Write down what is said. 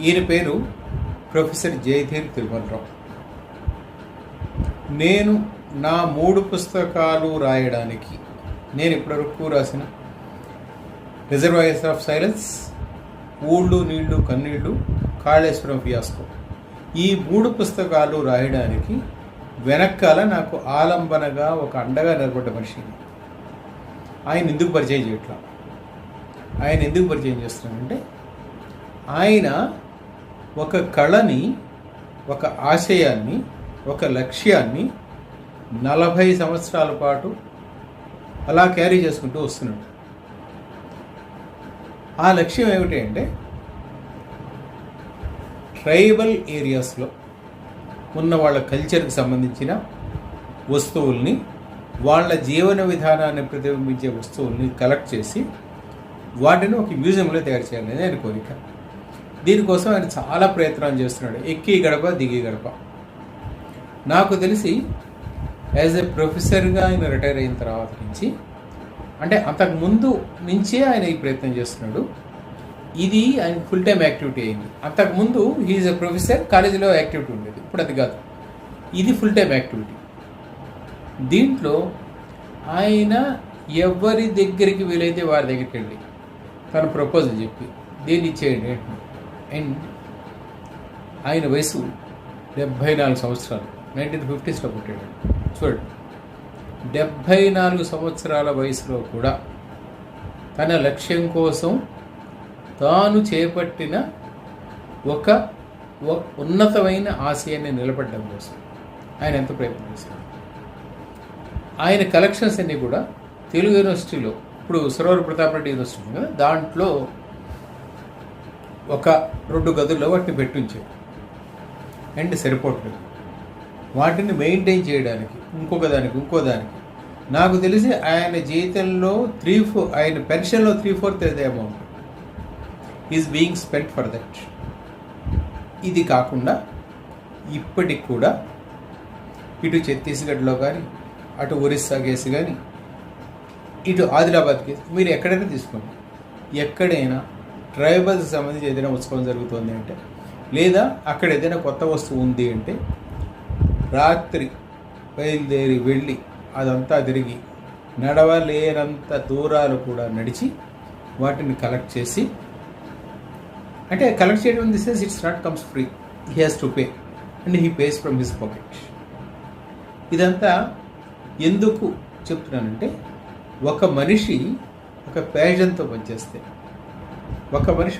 ఈయన పేరు ప్రొఫెసర్ జయధీర్ తిరుమలరావు. నేను నా మూడు పుస్తకాలు రాయడానికి నేను ఇప్పటివరకు రాసిన రిజర్వాయర్స్ ఆఫ్ సైలెన్స్ ఊళ్ళు నీళ్ళు కన్నీళ్ళు కాళేశ్వరం ఫియాస్కో. ఈ మూడు పుస్తకాలు రాయడానికి వెనకాల నాకు ఆలంబనగా ఒక అండగా నిలబడ్డ మనిషి. ఆయన ఎందుకు పరిచయం చేయట్లా? ఆయన ఎందుకు పరిచయం చేస్తున్నానంటే ఆయన ఒక కళని ఒక ఆశయాన్ని ఒక లక్ష్యాన్ని నలభై సంవత్సరాల పాటు అలా క్యారీ చేసుకుంటూ వస్తున్నాడు. ఆ లక్ష్యం ఏమిటి అంటే ట్రైబల్ ఏరియాస్లో ఉన్న వాళ్ళ కల్చర్కి సంబంధించిన వస్తువుల్ని వాళ్ళ జీవన విధానాన్ని ప్రతిబింబించే వస్తువుల్ని కలెక్ట్ చేసి వాటిని ఒక మ్యూజియంలో తయారు చేయాలనేది ఆయన కోరిక. దీనికోసం ఆయన చాలా ప్రయత్నాలు చేస్తున్నాడు. ఎక్కి గడప దిగి గడప. నాకు తెలిసి యాజ్ ఎ ప్రొఫెసర్గా ఆయన రిటైర్ అయిన తర్వాత నుంచి అంటే అంతకు ముందు నుంచే ఆయన ఈ ప్రయత్నం చేస్తున్నాడు. ఇది ఆయన ఫుల్ టైం యాక్టివిటీ అయింది. అంతకుముందు హీఈస్ ఎ ప్రొఫెసర్ కాలేజీలో యాక్టివిటీ ఉండేది. ఇప్పుడు అది కాదు. ఇది ఫుల్ టైం యాక్టివిటీ దీంట్లో ఆయన ఎవరి దగ్గరికి వీలైతే వారి దగ్గరికి వెళ్ళి తన ప్రపోజల్ చెప్పి దీన్ని ఇచ్చేయండి అండ్ ఆయన వయసు డెబ్భై నాలుగు సంవత్సరాలు. నైన్టీన్ ఫిఫ్టీస్లో పుట్టాడు. చూడండి. డెబ్భై నాలుగు సంవత్సరాల వయసులో కూడా తన లక్ష్యం కోసం తాను చేపట్టిన ఒక ఒక ఉన్నతమైన ఆశయాన్ని నిలబడడం కోసం ఆయన ఎంత ప్రయత్నం చేశారు ఆయన కలెక్షన్స్ అన్నీ కూడా తెలుగు యూనివర్సిటీలో ఇప్పుడు సరోవర ప్రతాప్ రెడ్డి వస్తుంది కదా దాంట్లో ఒక రెండు గదుల్లో వాటిని పెట్టించారు అండ్ సరిపోవట్లేదు వాటిని మెయింటైన్ చేయడానికి ఇంకొక దానికి ఇంకో దానికి. నాకు తెలిసి ఆయన జీవితంలో త్రీ ఫోర్ ఆయన పెన్షన్లో త్రీ ఫోర్త్ అదే amount is being spent for that ఇది కాకుండా ఇప్పటికి కూడా ఇటు ఛత్తీస్గఢ్లో కానీ అటు ఒరిస్సా కేసు కానీ ఇటు ఆదిలాబాద్ కేసు మీరు ఎక్కడైనా తీసుకోండి. ఎక్కడైనా ట్రైబల్స్ సంబంధించి ఏదైనా ఉత్సవం జరుగుతుంది అంటే లేదా అక్కడ ఏదైనా కొత్త వస్తువు ఉంది అంటే రాత్రి బయలుదేరి వెళ్ళి అదంతా తిరిగి నడవలేనంత దూరాలు కూడా నడిచి వాటిని కలెక్ట్ చేసి అంటే కలెక్ట్ చేయడం this is it's not comes free. He has to pay and he pays from his pocket. ఇదంతా ఎందుకు చెప్తున్నానంటే ఒక మనిషి ఒక ప్యాషన్తో పనిచేస్తే ఒక మనిషి